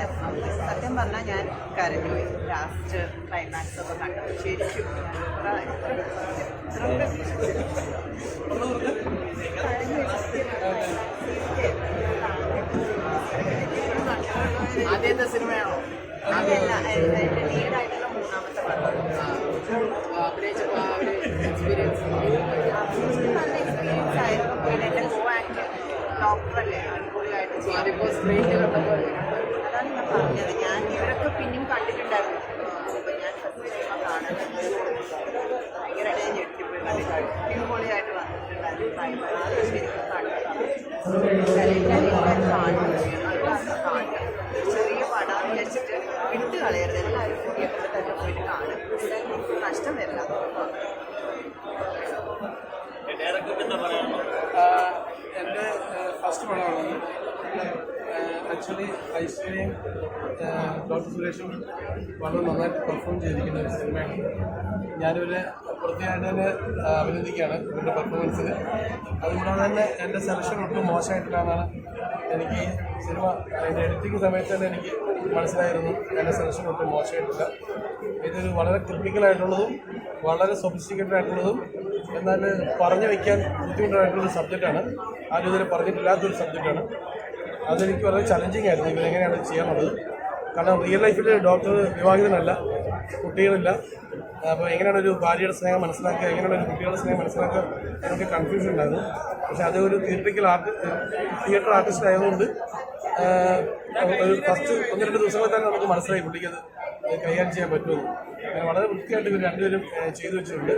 അതെ സത്യം പറഞ്ഞാൽ ഞാൻ കരഞ്ഞുപോയി ലാസ്റ്റ് ക്ലൈമാക്സ് ഒക്കെ കണ്ടു ശരിക്കും ആദ്യത്തെ സിനിമയാണോ? അതല്ല എന്റെ ലീഡായിട്ടുള്ള മൂന്നാമത്തെ പടം. അഭിനയിച്ചപ്പോൾ ആ ഒരു എക്സ്പീരിയൻസ് നല്ല എക്സ്പീരിയൻസ് ആയിരുന്നു. പിന്നെ എന്റെ കോ ആക്ടർ ഡോക്ടറല്ലേ അടിപൊളിയായിട്ട് ചെയ്തു. അതിപ്പോൾ സ്ക്രീനിൽ കണ്ടപ്പോൾ അതാണ് ഞാൻ പറഞ്ഞത് ഞാൻ ഇവരൊക്കെ പിന്നെയും കണ്ടിട്ടുണ്ടായിരുന്നു. അപ്പോൾ ഞാൻ ഫസ്റ്റ് സിനിമ കാണുന്നത് ഭയങ്കരമായിട്ട് ഞാൻ ഞെട്ടിപ്പോയി കണ്ടിട്ട് അടിപൊളിയായിട്ട് വന്നിട്ടുണ്ടായിരുന്നു ഭയങ്കര അത് ശരിക്കും കണ്ടതാണ് എല്ലാവരും കാണും കാണുക ചെറിയ പടാന്ന് വിചാരിച്ചിട്ട് വിട്ട് കളയരുത്. എല്ലാവരും തിയേറ്ററിൽ തന്നെ പോയിട്ട് കാണും. നഷ്ടം വരില്ല. എന്റെ ഫസ്റ്റ് പടമാണ് ആക്ച്വലി ഐശ്വര്യയും ഡോക്ടർ സുരേഷും വളരെ നന്നായിട്ട് പെർഫോം ചെയ്തിരിക്കുന്ന ഒരു സിനിമയാണ് ഞാനിവരെ പ്രത്യേകമായിട്ട് അഭിനന്ദിക്കുകയാണ് ഇവരുടെ പെർഫോമൻസിന് അതുകൂടാതെ തന്നെ എന്റെ സെലക്ഷൻ ഒട്ടും മോശമായിട്ടില്ലാന്നാണ് എനിക്ക് സിനിമ അതിന്റെ എഡിറ്റിംഗ് സമയത്ത് തന്നെ എനിക്ക് മനസ്സിലായിരുന്നു. എന്റെ സെലക്ഷൻ ഒട്ടും മോശമായിട്ടില്ല. ഇതൊരു വളരെ ക്രിട്ടിക്കലായിട്ടുള്ളതും വളരെ സൊഫിസ്റ്റിക്കേറ്റഡ് ആയിട്ടുള്ളതും എന്നാൽ പറഞ്ഞു വയ്ക്കാൻ ബുദ്ധിമുട്ടായിട്ടുള്ളൊരു സബ്ജക്റ്റാണ് ആരും ഇതുവരെ പറഞ്ഞിട്ടില്ലാത്തൊരു സബ്ജക്റ്റാണ് അതെനിക്ക് വളരെ ചലഞ്ചിങ് ആയിരുന്നു. ഇവരെങ്ങനെയാണ് ചെയ്യാനുള്ളത് കാരണം റിയൽ ലൈഫിൽ ഡോക്ടർ വിവാഹിതനല്ല കുട്ടികളില്ല. അപ്പോൾ എങ്ങനെയാണ് ഒരു ഭാര്യയുടെ സ്നേഹം മനസ്സിലാക്കുക എങ്ങനെയാണ് ഒരു കുട്ടികളുടെ സ്നേഹം മനസ്സിലാക്കുക എനിക്ക് കൺഫ്യൂഷൻ ഉണ്ടായിരുന്നു. പക്ഷേ അത് ഒരു തിയേറ്റിക്കൽ ആർട്ട് തിയേറ്റർ ആർട്ടിസ്റ്റ് ആയതുകൊണ്ട് ഒരു ഫസ്റ്റ് ഒന്ന് രണ്ട് ദിവസങ്ങളിൽ തന്നെ നമുക്ക് മനസ്സിലായി പുള്ളിക്കത് കൈകാര്യം ചെയ്യാൻ പറ്റുമെന്ന്. വളരെ വൃത്തിയായിട്ട് ഇവർ രണ്ടുപേരും ചെയ്തു വെച്ചിട്ടുണ്ട്.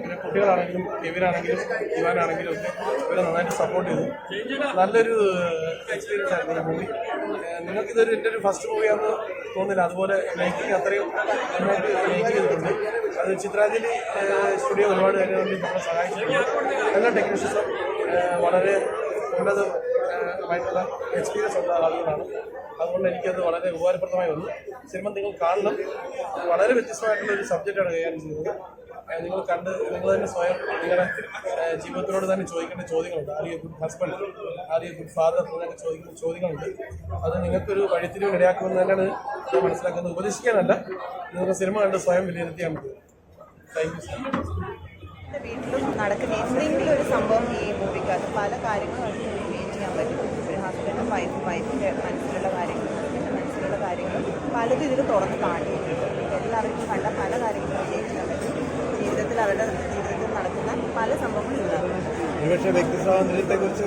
പിന്നെ കുട്ടികളാണെങ്കിലും കെവിനാണെങ്കിലും ഇവാനാണെങ്കിലും ഒക്കെ ഇവരെ നന്നായിട്ട് സപ്പോർട്ട് ചെയ്തു. നല്ലൊരു എക്സ്പീരിയൻസ് ആയിരുന്നു ഈ മൂവി നിങ്ങൾക്കിതൊരു എന്റെ ഒരു ഫസ്റ്റ് മൂവിയാണെന്ന് തോന്നില്ല അതുപോലെ മേക്കിംഗ് അത്രയും നന്നായിട്ട് മേക്ക് ചെയ്തിട്ടുണ്ട്. അത് ചിത്രാഞ്ജലി സ്റ്റുഡിയോ ഒരുപാട് കാര്യങ്ങളിൽ നമ്മളെ സഹായിച്ചിട്ടുണ്ട്. എല്ലാ ടെക്നീഷ്യൻസും വളരെ ഉള്ളത് ആയിട്ടുള്ള എക്സ്പീരിയൻസ് ഉള്ള ആളുകളാണ്. അതുകൊണ്ട് എനിക്കത് വളരെ ഉപകാരപ്രദമായി വന്നു. സിനിമ നിങ്ങൾ കാണണം. വളരെ വ്യത്യസ്തമായിട്ടുള്ള ഒരു സബ്ജക്റ്റാണ് കൈകാര്യം ചെയ്യുന്നത്. നിങ്ങൾ കണ്ട് നിങ്ങൾ തന്നെ സ്വയം നിങ്ങളുടെ ജീവിതത്തിനോട് തന്നെ ചോദിക്കേണ്ട ചോദ്യങ്ങളുണ്ട്. Are good husband are good father എന്നൊക്കെ ചോദിക്കുന്ന ചോദ്യങ്ങളുണ്ട്. അത് നിങ്ങൾക്കൊരു വഴിത്തിരിവ് ഇടയാക്കുമെന്ന് തന്നെയാണ് ഞാൻ മനസ്സിലാക്കുന്നത്. ഉപദേശിക്കാനല്ല. നിങ്ങൾക്ക് സിനിമ കണ്ട് സ്വയം വിലയിരുത്തിയാൽ മതി. താങ്ക് യു വീട്ടിലും നടക്കുന്ന എന്തെങ്കിലും ഒരു സംഭവം ഈ മൂവിക്കകത്ത് പല കാര്യങ്ങളും റിലേറ്റ് ചെയ്യാൻ പറ്റും. വൈഫും വൈഫിന്റെ മനസ്സിലുള്ള കാര്യങ്ങളും ഹസ്ബൻഡിന്റെ മനസ്സിലുള്ള കാര്യങ്ങളും പലതും ഇതിൽ തുറന്ന് കാണിക്കുന്നുണ്ട്. എല്ലാവർക്കും കണ്ട പല കാര്യങ്ങളും പറ്റും ജീവിതത്തിൽ അവരുടെ ജീവിതത്തിൽ നടക്കുന്ന പല സംഭവങ്ങളും ഉണ്ടാകും ഒരുപക്ഷെ വ്യക്തി സ്വാതന്ത്ര്യത്തെക്കുറിച്ച്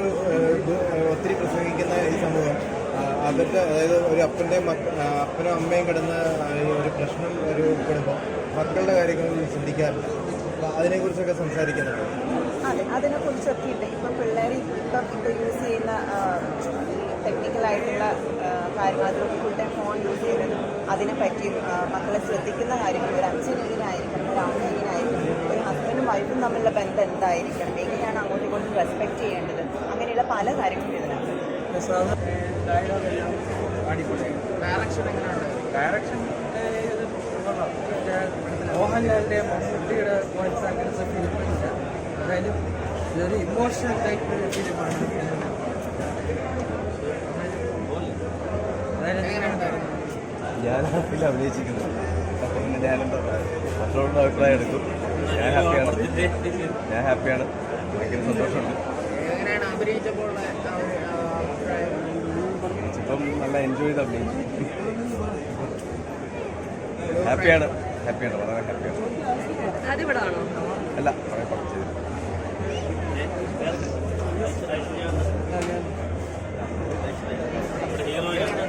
ഒത്തിരി പ്രസംഗിക്കുന്ന ഈ സംഭവം അവരുടെ അതായത് ഒരു അപ്പന്റെയും അപ്പനും അമ്മയും കിടന്ന ഒരു പ്രശ്നം ഒരു കുടുംബം മക്കളുടെ കാര്യങ്ങളിൽ ചിന്തിക്കാറില്ല. അതിനെക്കുറിച്ചൊക്കെ സംസാരിക്കുന്നുണ്ട്? അതെ അതിനെക്കുറിച്ചൊക്കെ ഉണ്ട്. ഇപ്പം പിള്ളേർ ഇപ്പം ഇപ്പം യൂസ് ചെയ്യുന്ന ടെക്നിക്കലായിട്ടുള്ള കാര്യങ്ങൾ. അത് ഫുൾ ടൈം ഫോൺ യൂസ് ചെയ്തത് അതിനെ പറ്റിയും മക്കളെ ശ്രദ്ധിക്കുന്ന കാര്യങ്ങൾ. ഒരു അച്ഛൻ എങ്ങനെയായിരിക്കണം ഒരു അമ്മ എങ്ങനെയായിരിക്കണം ഒരു ഹസ്ബൻഡും വൈഫും തമ്മിലുള്ള ബന്ധം എന്തായിരിക്കണം എങ്ങനെയാണ് അങ്ങോട്ടും ഇങ്ങോട്ടും റെസ്പെക്ട് ചെയ്യേണ്ടത്? അങ്ങനെയുള്ള പല കാര്യങ്ങളും ഇതിനകത്ത് ഡയറക്ഷൻ മോഹൻലാലിന്റെ മമ്മൂട്ടിയുടെ വോയിസ് അങ്ങനത്തെ ഫിലിമില്ല അതായത് ഇതൊരു ഇമോഷണൽ ടൈപ്പ് ഫിലിമാണ് അതായത് എങ്ങനെയുണ്ടായിരുന്നു ഞാൻ ഹാപ്പിയിൽ അഭിനയിച്ചിരിക്കുന്നത്. അപ്പോൾ പിന്നെ ഞാനെന്താ മറ്റുള്ളവരുടെ അഭിപ്രായം എടുക്കും. ഞാൻ ഹാപ്പിയാണ്. ഞാൻ ഹാപ്പിയാണ്. ഭയങ്കര സന്തോഷമുണ്ട്. ഇപ്പം നല്ല എൻജോയ് ചെയ്ത് അഭിനയിച്ചു. ഹാപ്പിയാണ്. ഹാപ്പിയാണ്. വളരെ ഹാപ്പിയാണ്. അല്ല കുറേ പടം ചെയ്തു ഞാൻ ഫസ്റ്റ് ടൈം ഞങ്ങൾ ചെയ്ത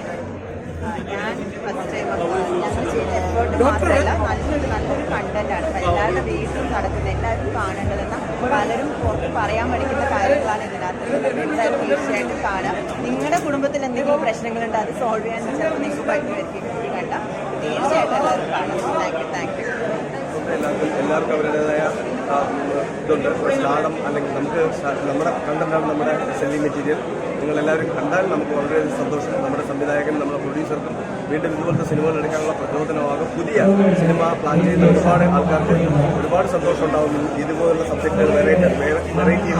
എഫേർട്ട് മാത്രമല്ല നല്ലൊരു നല്ലൊരു കണ്ടന്റാണ് എല്ലാവരുടെ വീട്ടിലും നടക്കുന്നത് എല്ലാവരും കാണേണ്ടതെന്ന പലരും പുറത്ത് പറയാൻ പഠിക്കുന്ന കാര്യങ്ങളാണ് ഇതിനകത്ത്. എല്ലാവരും തീർച്ചയായിട്ടും കാണാം. നിങ്ങളുടെ കുടുംബത്തിൽ എന്തെങ്കിലും പ്രശ്നങ്ങളുണ്ട് അത് സോൾവ് ചെയ്യാൻ ചിലപ്പോൾ നിങ്ങൾക്ക് പറ്റുമായിരിക്കും. കണ്ട തീർച്ചയായിട്ടും എല്ലാവരും കാണാം. താങ്ക് യു താങ്ക് യു എല്ലാവർക്കും അവരുടേതായ ഇതുണ്ട്. സ്റ്റാർഡം അല്ലെങ്കിൽ നമുക്ക് നമ്മുടെ കണ്ടന്റാണ് നമ്മുടെ സെല്ലിംഗ് മെറ്റീരിയൽ നിങ്ങളെല്ലാവരും കണ്ടാൽ നമുക്ക് വളരെ സന്തോഷം. നമ്മുടെ സംവിധായകനും നമ്മുടെ പ്രൊഡ്യൂസർക്കും വീണ്ടും ഇതുപോലത്തെ സിനിമകൾ എടുക്കാനുള്ള പ്രചോദനമാകും. പുതിയ സിനിമ പ്ലാൻ ചെയ്യുന്ന ഒരുപാട് ആൾക്കാർക്ക് ഒരുപാട് സന്തോഷം ഉണ്ടാവും. ഇതുപോലുള്ള സബ്ജക്റ്റുകൾ വെറൈറ്റി വെറൈറ്റി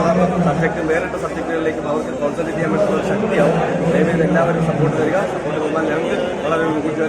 സബ്ജക്റ്റും വേറിട്ട സബ്ജക്റ്റുകളിലേക്കും അവർക്ക് കോൺസെൻട്രേറ്റ് ചെയ്യാൻ പറ്റുന്ന ശക്തിയാവും. ദയവേത് എല്ലാവരും സപ്പോർട്ട് തരിക. സപ്പോർട്ട് തന്നാൽ ഞങ്ങൾക്ക് വളരെ കുഞ്ചു